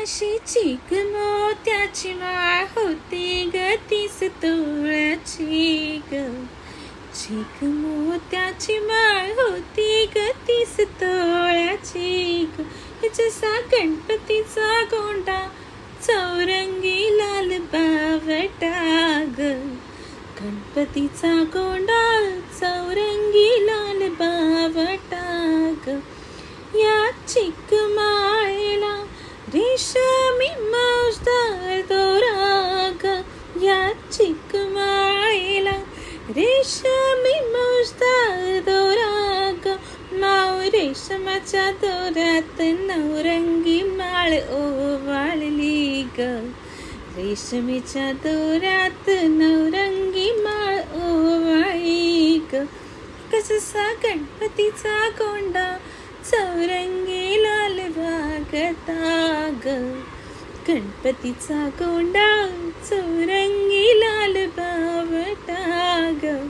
अशी चीक मोत्याची माळ होती ग तीस तोळ्याची ग. चिक मोत्याची माळ होती ग तीस तोळ्याची ग. जसा गणपतीचा गोंडा चौरंगी लाल बावटा ग. गणपतीचा गोंडा चौरंगी लाल बावटा ग. या चिक തൊരാക യാചിക്കുമായില രേഷമി തൊരാക മൗരേഷമ ചതുരാത്തനൗരങ്കി മാൾ ഓവാളിലീക രേഷമി ചതുരാത്തനൗരങ്കി മാൾ ഓവായിക കസസ ഗണപതിച്ച കൊണ്ട गणपतीचा गोंडा